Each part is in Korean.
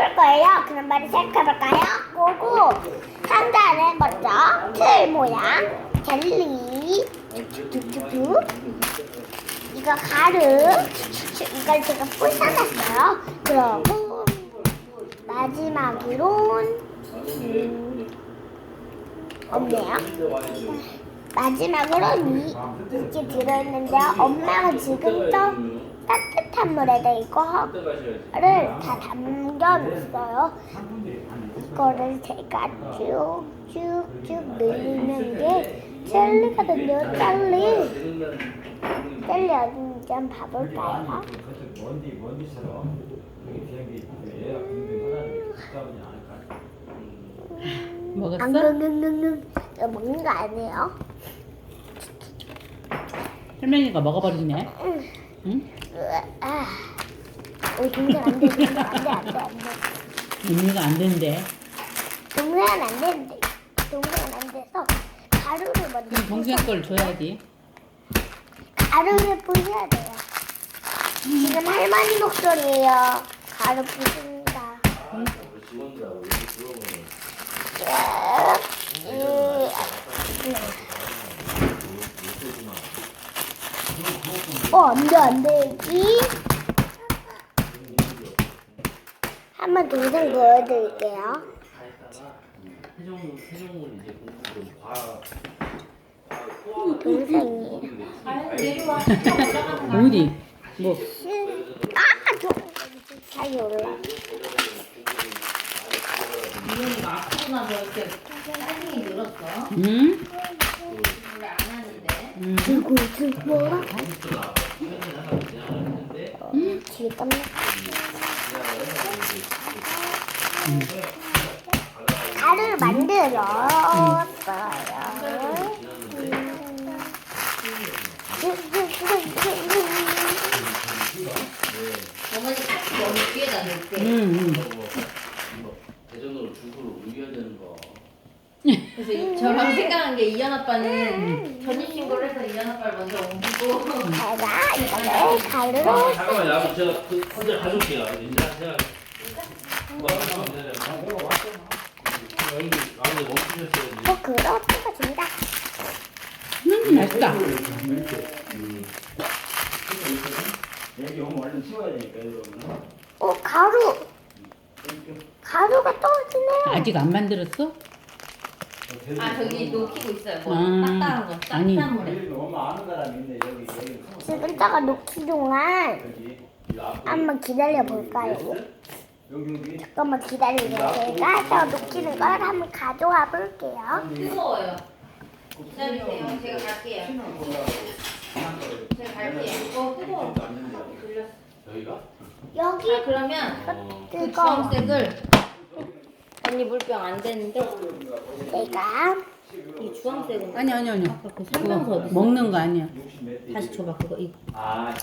해볼 거예요. 그럼 바로 시작해볼까요? 고고 상자는 먼저 틀 모양 젤리 이거 가루 이걸 제가 부셔놨어요. 그러고 마지막으론 음, 없네요. 마지막으로 이, 이게 들어있는데요. 엄마가 지금 또 따뜻한 물에다 이거를 다 담겨놨어요. 이거를 제가 쭉쭉쭉 늘리는 게 젤리거든요. 젤리. 젤리 어딘지 한번 봐볼까요? 잡지 않을까. 먹었어? 이거 먹는 거 아니에요? 할머니가 먹어버리네. 응? 으아. 오 동생 안 돼 동생 안 돼 안 돼 안돼. 의미가 안 된대. 동생은 안 되는데 동생은 안 돼서 가루를 먼저 그럼 동생 걸 줘야지. 가루를 부셔야 돼요. 지금 할머니 목소리예요. 가루 부십니다 어 안 돼 안 돼 이 한번 동생 보여드릴게요 동생이에요 어디? 뭐 아! 좀 살이 올라 이현이가 아프고 나서 이렇게 사진이 늘었어. 응? 들고 들고 뭐라? 뒤에 땀나 가루를 만들었어요. 어머니 여기 뒤에다 놓을게. 대전으로 중구로 옮겨야 되는 거. 그래서 이- 저랑 생각한 게 이현 아빠는 전입 신고를 해서 이현 아빠를 먼저 옮기고 제가 이거를 가루로 잠깐만 요 제가 그 혼자 가져올게요. 이제 제가 뭐 하나 기다려. 여기 가운데 멈추셨어야지. 포크로 찍어줍니다. 음, 맛있다. 여기 오면 얼른 치워야 되니까 여러분. 오 가루 가루가 떨어지네요. 아직 안 만들었어? 아 저기 녹히고 있어요. 뭐 아, 딱딱한 거 아니. 따뜻한 물에. 여기 너무 아는 사람이 있네 여기 여기. 지금 따가 녹기 동안 여기 한번 기다려 볼까요? 여기 여기. 잠깐만 기다리세요. 제가 저 녹히는 걸 한번 가져와 볼게요. 뜨거워요. 기다리세요. 제가 갈게요. 제가 갈게요. 어 뜨거워. 돌렸어. 여기가? 여기 자 그러면 그 뜨거워. 주황색을 언니 물병 안 되는데 내가 이 주황색은 아니, 아니, 아니. 그 설명서 어디 있어? 먹는 거 아니야. 다시 줘봐 그거 이 아.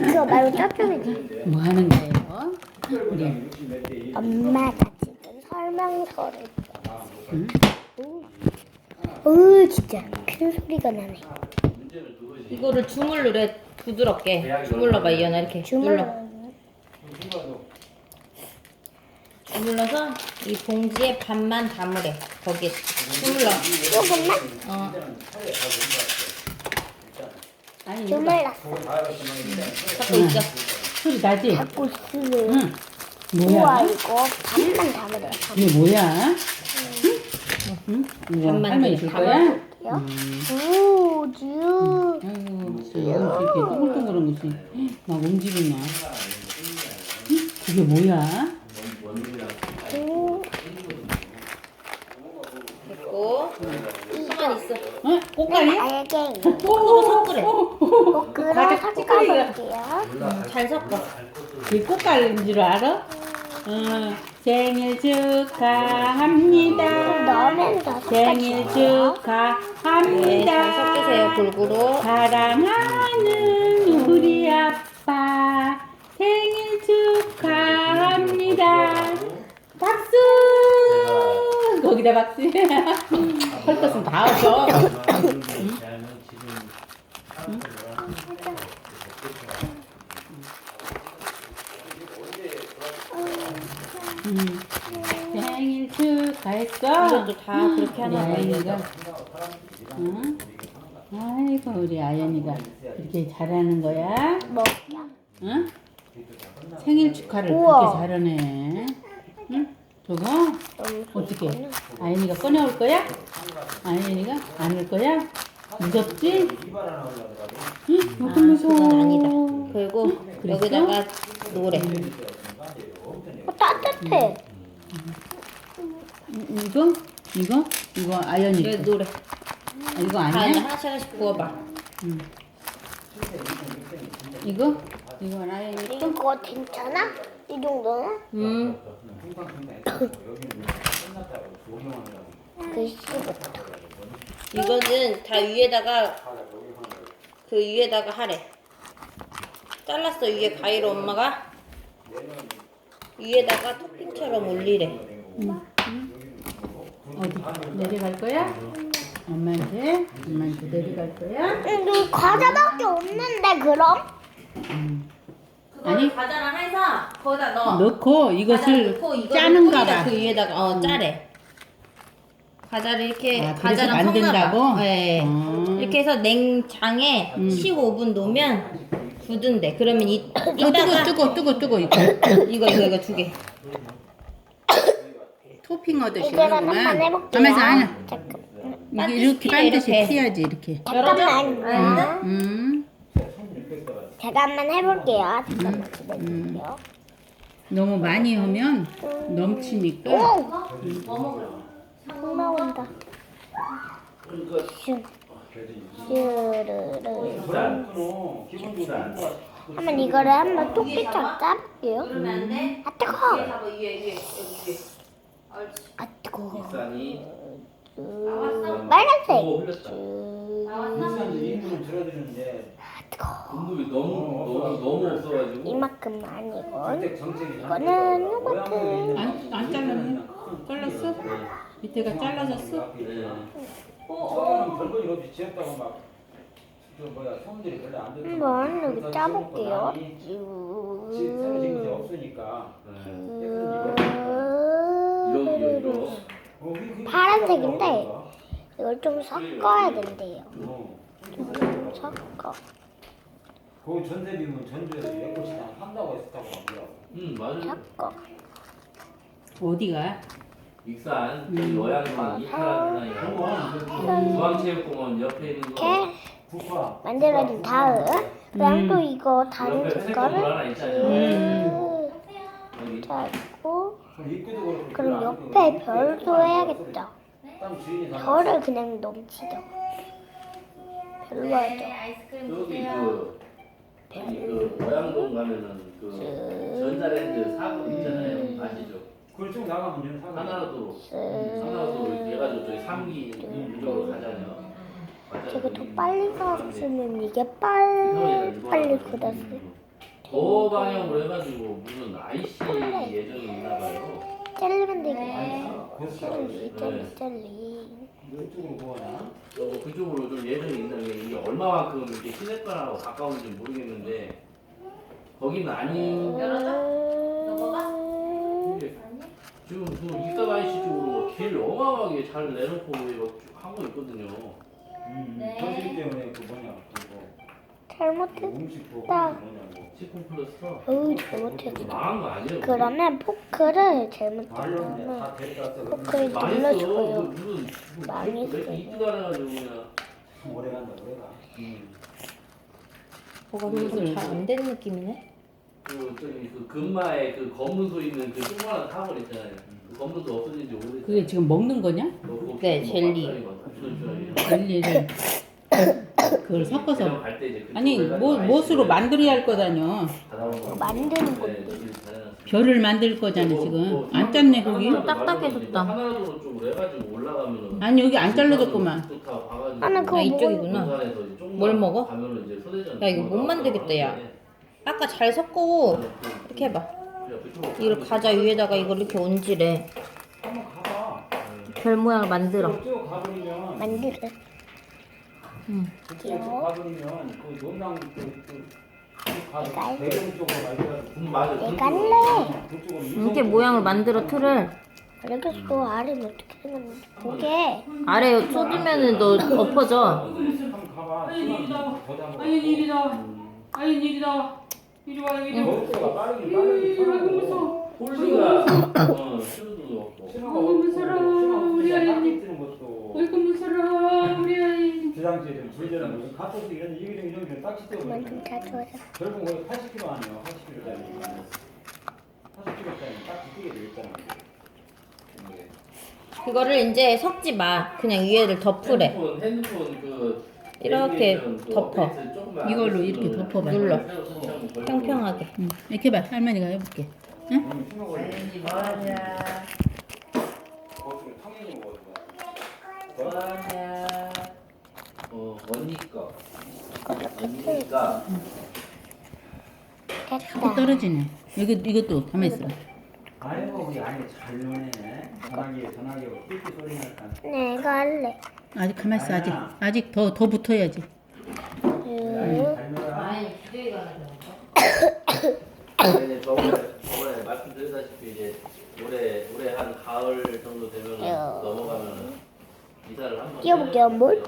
이거 말고 저쪽이지. 뭐 하는 거예요? 우리. 60몇 대. 엄마가 지금 설명서를 응? 오 진짜 큰 소리가 나네. 이거를 주물르래 부드럽게 주물러봐 이현아 이렇게 주물 눌러 주물러서 이 봉지에 반만 담으래 거기에 주물러 조금만 어 아니, 주물렀어. 갖고 있어 소리 나지? 갖고 있으면 응. 우와 뭐야? 이거 반만 담으래. 이게 뭐야? 응? 반만 할머니 좀줄 거야? 담아볼게요. 오 주. 아이고, 진짜 이렇게 동글동글한 것이 막 움직이냐? 응? 그게 뭐야? 오. 됐고 가만 있어 어? 꽃갈이야? 알갱이. 거꾸로 섞으래 가득 찌꺼기가. 섞어볼게요. 잘 섞어 이 꽃갈인 줄 알아? 어, 생일 축하합니다. 넣으면서 생일 섞어주세요. 축하합니다. 네잘 섞으세요 골고루 사랑하는 우리 아빠 생일 축하합니다. 박수! 거기다 박수. 할 것은 다 하죠. 대한은 지금 잘했어. 이것도 다 그렇게 우리 하나 봐. 아연이가. 응? 아이고 우리 아연이가 이렇게 잘하는 거야? 뭐? 응? 생일 축하를 우와. 그렇게 잘하네. 응? 저거 어떻게? 아연이가 꺼내올 거야? 아연이가 안올 거야? 무섭지? 응? 아, 이거 무서워. 아니다. 그리고 그랬어? 여기다가 노래. 어, 따뜻해. 이- 이거? 이거? 이거 아연이 여기 거. 노래. 아, 이거 아니야? 하나씩 하나씩 구워봐. 이거? 이건 아연이 거? 이거 괜찮아? 이 정도는? 음. 글씨부터. 이거는 다 위에다가 그 위에다가 하래. 잘랐어 위에 과일 엄마가 위에다가 토핑처럼 올리래. 어디? 내려갈 거야? 엄마한테? 엄마한테 내려갈 거야? 응, 너 과자밖에 없는데 그럼? 아니. 과자랑 해서 거기다 넣어. 넣고 과자 이것을 넣고 이거를 짜는가 뿌리다 봐. 그 위에다가 어 짜래. 과자를 이렇게 아, 그래서 과자랑 만든다고? 섞나 봐. 네. 어. 이렇게 해서 냉장에 음. 15분 놓으면 굳은데. 그러면 이 어, 이따가 뜨거, 뜨거, 뜨거, 뜨거, 이거. 이거 이거 이거 두 개. 토핑 하듯이 이거를 하는구만. 한번 해볼게요. 가만있어, 아니야. 잠깐. 이게 이렇게 반드시 이렇게. 피야지, 이렇게. 잠깐만. 음, 제가 한번 해볼게요. 잠깐만 기다려주세요. 너무 많이 하면 넘치니까. 오! 뭐 먹으러? 콩 나온다. 슈. 슈르르. 한번 이거를 한번 토끼처럼 짜볼게요. 그러면 안 돼. 아 뜨거. 잡아 위에 위에 여기 위에. 옳지. 아 뜨거. 산이? 빨간색. 흘렸다. 줄어드는데 아 뜨거. 공급이 너무 너무 너무 없어가지고 이만큼 아니고. 이거는 요거트. 안, 안 잘랐네? 잘랐어? 밑에가 잘라졌어? 네. 처음에는 별거 없이 지었다고 막. 그 뭐야 소문들이 별로 안 듣고 한번 여기 짜볼게요. 지- 새로 지은 것이 없으니까 네. 어, 그- 그- 파란색인데 이걸 좀 섞어야 된대요. 어. 좀 섞어. 그 전세 비면 전주에서 내 곳이 다 한다고 했었다고 하더라고. 음 맞아. 어디가? 익산 저기 여양만 이파라는 중앙체육공원 옆에 있는 거 이렇게 국화. 만들어준 다음 그다음 또 이거 다른 옆에 하나 있잖아요. 음. 여기 짜고 그럼 입구도 그렇고 그럼 별로 안 옆에 별도 해야겠죠. 땅 주인이 다 별을 그냥 넘치죠. 별로 하죠. 여기. 그 그 여양동 가면은 그 전자랜드 사고 있잖아요. 아시죠? 그걸 쭉 나가면 이제 사가. 하나로도 하나로도 이렇게 해가지고 저희 3기 이쪽으로 가잖아요. 제가 더 빨리 나왔으면 이게 빨리 빨리 굳었을 도 방향으로 해가지고 무슨 IC 예정이 있나 봐요. 젤리 만들기 아니에요. 그래서 젤리 젤리 젤리. 이쪽으로 구워나? 어, 그쪽으로 좀 예정이 있는 게 이게 얼마만큼 이렇게 시내가하고 가까운지 모르겠는데 거기는 아닌 게 지금 그 익산 IC 쪽으로 길 어마어마하게 잘 내놓고 이거 쭉 하고 있거든요. 음. 네. 때문에 그 뭐냐 그거 그 잘못했. 음식 그거 나. 뭐냐고. 식품 플러스터 어우 잘못했어. 망한 거 아니에요? 그러면 포크를 말로는 잘못했으면 다 왔어. 포크를 망했어. 눌러줘요. 그 무슨 망했어요. 왜 이렇게 이쁘다 해가지고 그냥 오래 간다 오래 가. 뭐가 계속 잘안 되는 느낌이네. 그 저기 그 금마에 그 검문소 있는 그 조그마한 타वर 있잖아요. 그 검문소 없어진 지 오래됐어요. 그게 지금 먹는 거냐? 뭐 네, 젤리. 젤리를 그걸 섞어서 그냥 갈때 이제 그쪽 아니 해가지고 뭐 아이스를 무엇으로 만들어야 할 거다뇨 받아온 거. 만드는 네, 잘해놨어요. 별을 만들 거잖아 뭐, 지금 뭐, 안 짰네 거기 딱딱해졌다. 해가지고 올라가면은 아니 여기 안 잘라졌구만 또다 봐가지고 하나 그거 아, 이쪽이구나. 본산에서 이제 조금만 뭘 먹어? 가면은 이제 서대전 야, 이거 못 만들겠다, 야. 아까 잘 섞고 이렇게 해봐. 이걸 과자 위에다가 이걸 이렇게 얹으래. 한번 가봐. 별 모양을 만들어. 쭉 가버리면 만들어. 응. 그쪽 가버리면 그 논당 그그 내가 대경 쪽으로 가서 음, 맞아. 내가 할래. 그쪽으로 이렇게 모양을 만들어 틀을 알겠어. 알은 어떻게 생겼는지 보게. 아래 쏟으면은 너 엎어져. 아연 이리 나와. 아연 이리 나와. 이리 와 이리 와. 먹을 빠르게 빠르게 아이고 무서워. 홀리가 어 수도도 없고. 신호가 아이고, 무서워. 우리 아연이. 뜨는 것도 아이고 무서워 우리 아이. 무슨 이런 이런 이런 이런 딱지 뜨고 그만 좀 자주하자. 결국 거의 80kg 아니에요 80kg짜리 80kg짜리 딱지 뜨게 돼 있잖아 그거를 이제 섞지 마. 그냥 위에를 덮으래. 핸드폰 핸드폰 그 이렇게 그 덮어. 어플리케이션 조금만 이걸로 안 이렇게 덮어봐. 눌러. 평평하게. 응. 이렇게 봐. 할머니가 해볼게. 응? 뭐하냐 어 언니 거 언니가 하고 됐다. 떨어지네. 이거 이것도 가만 있어. 아이고 우리 아이 잘 노네 전화기 전화기 삐삐 소리 날까 내가 할래. 아직 가만 있어. 아직 아직 더 더 붙어야지. 음. 잘 놀아 네, 저번에 저번에 말씀드렸다시피 이제 올해 올해 한 가을 정도 되면 야. 넘어가면 이사를 한번 뛰어볼게요, 뭘?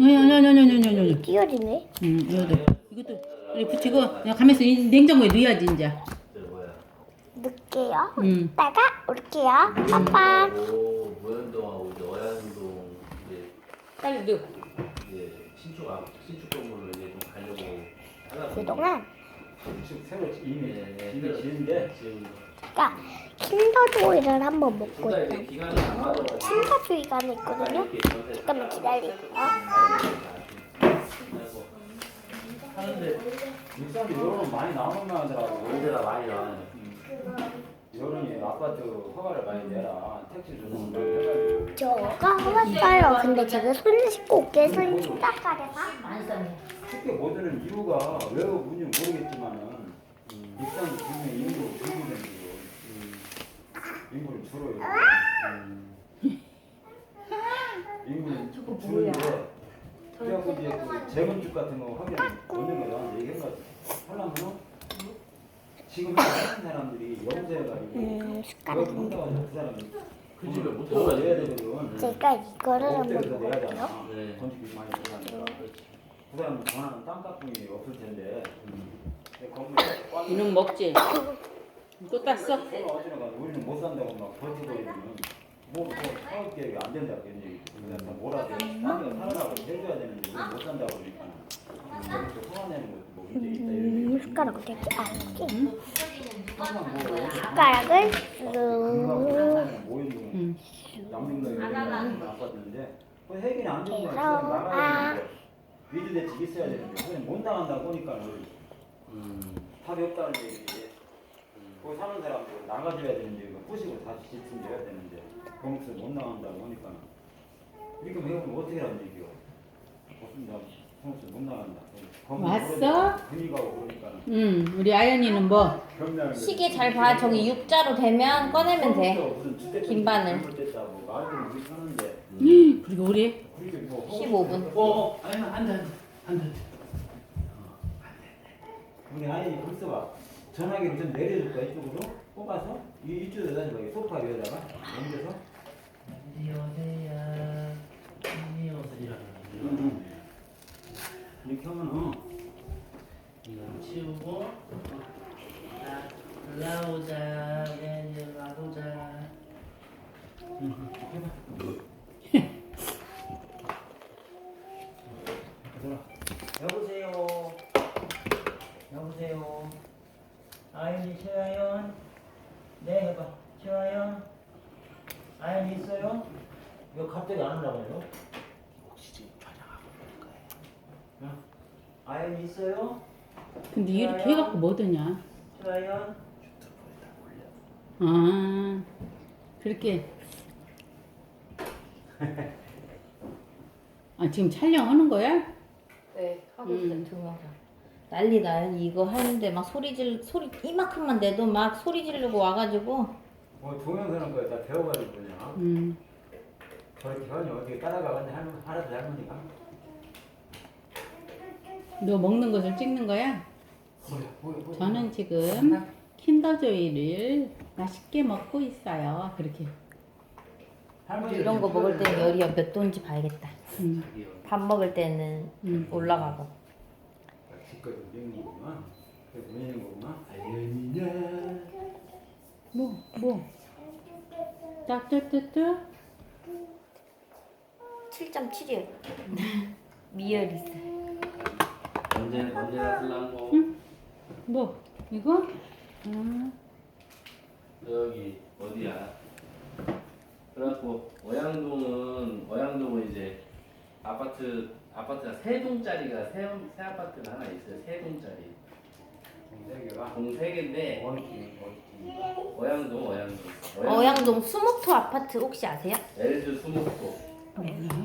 야야야야야야야. 뛰어지네. 응 이것도 이것도 이렇게 붙이고 그냥 가만 있어. 이 냉장고에 넣어야지 이제. 넣을게요. 응. 따가 올게요. 오 이제 이제 빨리 넣어. 이제 신축 아 신축 건물로 이제 좀 가려고 하다 그동안 지금 새로 이미 네, 지은데 지금 그러니까 킨더조이를 한번 먹고 둘다 이제 있다. 기간이 안 맞아가지고 킨더조이가 있거든요. 이렇게 전세 잠깐만 기다리세요. 하는데 육산도 여론 많이 나오는 하더라고 문제가 많이 나와요. 여론이 아파트 허가를 많이 내라. 택시 주는 거 해가지고. 저가 해봤어요. 근데 제가 손 씻고 올게. 손 씻다가래서. 쉽게 못 드는 이유가 왜 뭔지 모르겠지만은 육산도 분명히 인구 줄이는 이유 인구를 줄어요. 인구는 줄는데 그래갖고 이제 그 재건축 같은 거 하면 얻는 거야. 얘기한 거 하려면은 지금 하는 사람들이 영세해가지고 음, 그걸 숟가락 좀. 본다고 해서 그 사람이 그 집에 못더 내야. 되거든 제가 이거를 한번 내야. 되잖아 네. 건축비 많이 들어가니까 그 사람은 전화는 땅값이 없을 텐데 근데 건물 꽉 이놈 먹지. 또 땄어? 우리는 못 산다고 막 버티고 있으면 뭐, 뭐 사업 계획이 안 된다고 그런 얘기 그래서 뭐라도 땅에 살아라고 해줘야 되는데 우리 못 산다고 그러니까 여기서 소환내는 것도 뭐 문제 있다 이런 음, 얘기 숟가락을. 항상 뭐 숟가락을 위드 대책 있어야 되는데 그냥 못 나간다고 보니까 답이 없다는 얘기지 거기 사는 사람들 나가줘야 되는데 그 부시고 다시 집중돼야 되는데 거기서 못 나간다고 하니까 이렇게. 배우면 어떻게 하는 얘기요 없습니다 거기서 못 나간다 왔어? 응. 우리 아연이는 뭐? 시계 잘 봐. 저기 U자로 되면 꺼내면 돼. 긴 바늘. 사는데 그리고 우리 그렇게 뭐 15분. 어, 아니 안돼 안돼 안돼. 우리 아이 벌써 봐 전화기를 좀 내려줄까 이쪽으로 뽑아서 이 이쪽에 다시 봐 소파 위에다가 옮겨서 안녕하세요. 안녕하세요. 응. 이렇게 하면 어 이거 치우고 자, 올라오자. 이제 와보자. 돌아 여보세요 여보세요 아연이 최아연 네 해봐 최아연 아연이 있어요? 왜 갑자기 안 올라가요? 혹시 지금 촬영하고 있는 거예요? 아연이 있어요? 근데 이렇게 해갖고 뭐 유튜브에다 올려. 아 그렇게 아 지금 촬영하는 거야? 네, 하고 음. 있어요, 동영상. 난리 나요. 이거 하는데 막 소리 질, 소리 이만큼만 내도 막 소리 지르고 와가지고. 뭐 동영상은 거의 다 배워가지고 그냥 음. 저렇게 하니 어떻게 따라가겠네 할머니 할아버지 할머니가 너 먹는 것을 찍는 거야? 뭐야 뭐야 뭐야 저는 지금 킨더조이를 맛있게 먹고 있어요. 그렇게. 이런 거 먹을 때는 열이 몇 도인지 봐야겠다. 음, 밥 먹을 때는 음. 올라가고. 아연이냐. 뭐, 뭐. 뚜뚜뚜뚜. 7.7이요. 미열이스. 언제 언제 나 쓸랑고 뭐, 이거? 아, 여기 어디야? 그래갖고 어양동은 어양동은 이제 아파트 아파트가 세 동짜리가 세, 세 아파트가 하나 있어요. 세 동짜리. 동생이가 동세 개인데. 어양동 어양동. 어양동 수목토 아파트 혹시 아세요? LG 수목도. 수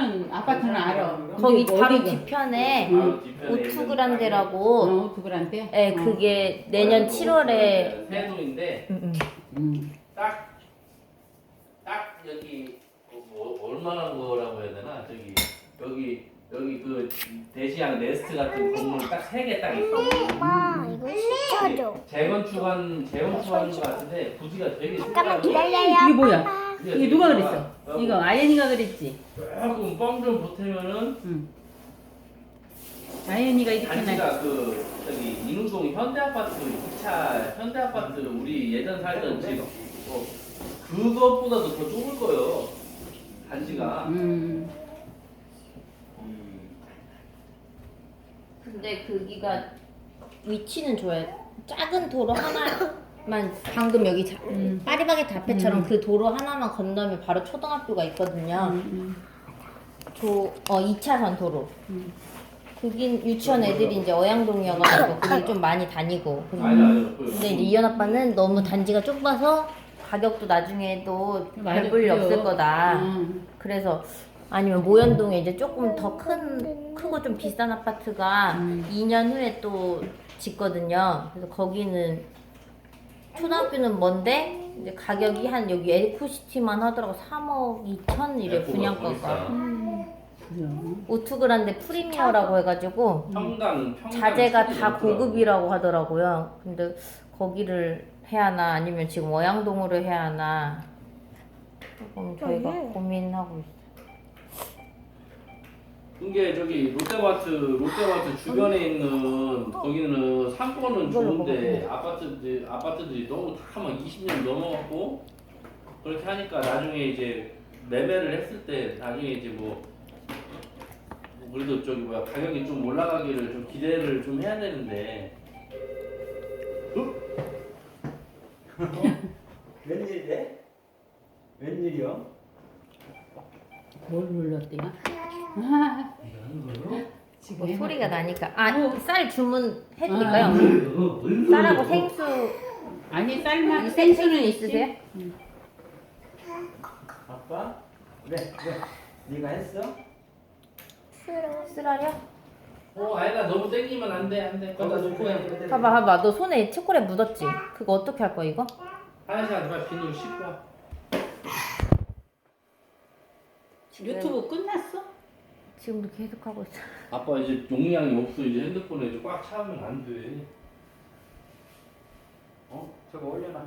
목보라는 아파트는 알아. 거기 바로 어디가? 뒤편에 바로 뒤편에 있는 오투그란데라고 어, 두글한테? 예, 그게 내년 7월에 세 동인데 음, 음. 음. 딱, 딱 여기 뭐, 뭐 얼마나 거라고 해야 되나 저기 여기 여기 그 대시양 네스트 같은 건물 딱 세 개 딱 있어. 엄마 이거 시켜줘. 재건축한 재건축한 것 같은데 부지가 되게 잠깐만. 기다려요. 이게 뭐야? 이게 누가 그랬어? 이거 아연이가 그랬지? 조금 뻥좀 보태면은 응. 아연이가 이렇게 나 단지가 그 저기 인웅동 현대 아파트 2차 현대 아파트 우리 예전 살던 집 어, 그것보다도 더 좁을 거예요. 단지가. 음. 근데 거기가 위치는 좋아요. 작은 도로 하나 만 방금 여기 자, 음. 파리바게트 앞에처럼 그 도로 하나만 건너면 바로 초등학교가 있거든요. 음. 조, 어 2차선 도로. 음. 거긴 유치원 애들이 이제 어양동이어가지고 거기 좀 많이 다니고. 아니 아니. 근데 이제 이현 아빠는 너무 단지가 좁아서 가격도 나중에도 맞아, 별 볼일 그래요. 없을 거다. 음. 그래서 아니면 모현동에 이제 조금 더 큰 크고 좀 비싼 아파트가 음. 2년 후에 또 짓거든요. 그래서 거기는 초등학교는 먼데 이제 가격이 한 여기 에코시티만 하더라고 3억 2천 이래 분양가가. 그래요. 오투그란데 프리미어라고 해가지고 평당 평당 자재가 수준이 다. 고급이라고 하더라고요. 근데 거기를 해야 하나 아니면 지금 어양동으로 해야 하나 조금 저희가 음. 고민하고 있어요. 이게 저기 롯데마트 롯데마트 주변에 있는 거기는 상권은 이걸로 좋은데 아파트들 아파트들이 너무 다 막 20년 넘어갔고 그렇게 하니까 나중에 이제 매매를 했을 때 나중에 이제 뭐 그래도 저기 뭐야 가격이 좀 올라가기를 좀 기대를 좀 해야 되는데. 웬일이래? 웬일이요? 뭘 눌렀대요? 아, 지금 뭐 소리가 나니까 아 쌀 주문 해드릴까요? 아, 쌀하고 생수 아니 쌀만 생수는 있으세요? 아빠? 왜? 왜? 네가 했어? 쓰라려? 어 아니다 너무 땡기면 안돼 안돼 거기다 놓고 해 봐봐 봐봐 너 손에 초콜릿 묻었지? 그거 어떻게 할 거야 이거? 화장실 가서 빨리 비누 씻고 와 유튜브 끝났어? 지금도 계속 하고 있어. 아빠 이제 용량이 없어 이제 핸드폰에 이제 꽉 차면 안 돼 어? 저거 올려놔.